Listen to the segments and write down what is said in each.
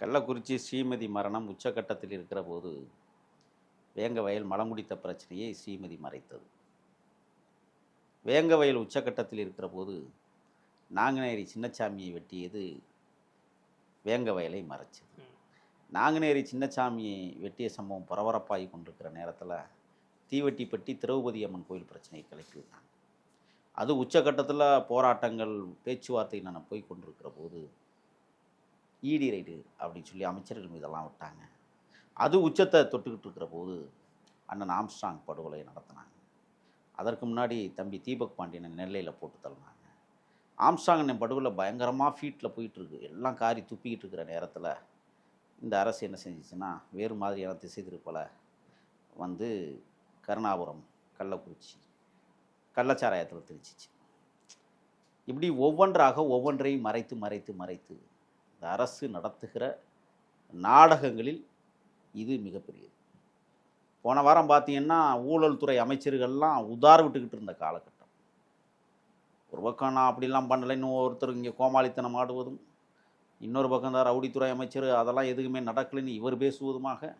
கள்ளக்குறிச்சி ஸ்ரீமதி மரணம் உச்சக்கட்டத்தில் இருக்கிற போது வேங்க வயல் மலம் குடித்த பிரச்சனையை ஸ்ரீமதி மறைத்தது. வேங்க வயல் உச்சக்கட்டத்தில் இருக்கிற போது நாங்குநேரி சின்னச்சாமியை வெட்டியது வேங்க வயலை மறைச்சது. நாங்குநேரி சின்னச்சாமியை வெட்டிய சம்பவம் பரபரப்பாகி கொண்டிருக்கிற நேரத்தில் தீவெட்டிப்பட்டி திரௌபதி அம்மன் கோயில் பிரச்சனையை கிளப்பி விட்டாங்க அது உச்சக்கட்டத்தில் போராட்டங்கள் பேச்சுவார்த்தை நான் போய் கொண்டிருக்கிற போது இடி ரைடு அப்படின்னு சொல்லி அமைச்சர்கள் மீதெல்லாம் விட்டாங்க. அது உச்சத்தை தொட்டுக்கிட்டு இருக்கிற போது அண்ணன் ஆம்ஸ்ட்ராங் படுகொலை நடத்தினாங்க. அதற்கு முன்னாடி தம்பி தீபக் பாண்டியனை நெல்லையில் போட்டு தள்ளினாங்க. ஆம்ஸ்ட்ராங் என் படுகொலை பயங்கரமாக ஃபீட்டில் போயிட்டுருக்கு எல்லாம் காரி துப்பிக்கிட்டு இருக்கிற நேரத்தில் இந்த அரசு என்ன செஞ்சிச்சுன்னா வேறு மாதிரியான திசை திருப்பலை வந்து கருணாபுரம் கள்ளக்குறிச்சி கள்ளச்சாராயத்தில் திரிச்சிச்சு இப்படி ஒவ்வொன்றாக ஒவ்வொன்றையும் மறைத்து மறைத்து மறைத்து இந்த அரசு நடத்துகிற நாடகங்களில் இது மிகப்பெரியது. போன வாரம் பார்த்தீங்கன்னா ஊழல் துறை அமைச்சர்கள்லாம் உதார் விட்டுக்கிட்டு இருந்த காலகட்டம். ஒரு பக்கம் நான் அப்படிலாம் பண்ணலை இன்னும் ஒருத்தர் இங்கே கோமாளித்தனம் ஆடுவதும் இன்னொரு பக்கம் தான் ரவுடித்துறை அமைச்சர் அதெல்லாம் எதுவுமே நடக்கலைன்னு இவர் பேசுவதுமாக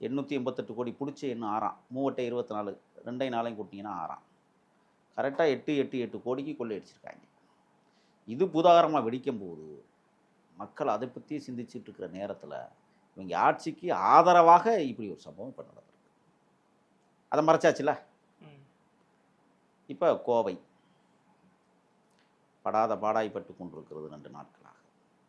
எண்ணூற்றி எண்பத்தெட்டு கோடி பிடிச்சி இன்னும் ஆறாம் மூவட்டை இருபத்தி நாலு ரெண்டை நாளையும் கொட்டிங்கன்னா ஆறாம் கரெக்டாக எட்டு எட்டு எட்டு கோடிக்கு கொள்ளையடிச்சிருக்காங்க. இது புதாகரமாக வெடிக்கும் போது மக்கள் அதை பற்றி சிந்திச்சுட்டு இருக்கிற நேரத்தில் இவங்க ஆட்சிக்கு ஆதரவாக இப்படி ஒரு சம்பவம் இப்போ நடந்திருக்கு. அதை மறைச்சாச்சுல? இப்போ கோவை. படாத பாடாய்பட்டு கொண்டிருக்கிறது ரெண்டு நாட்கள்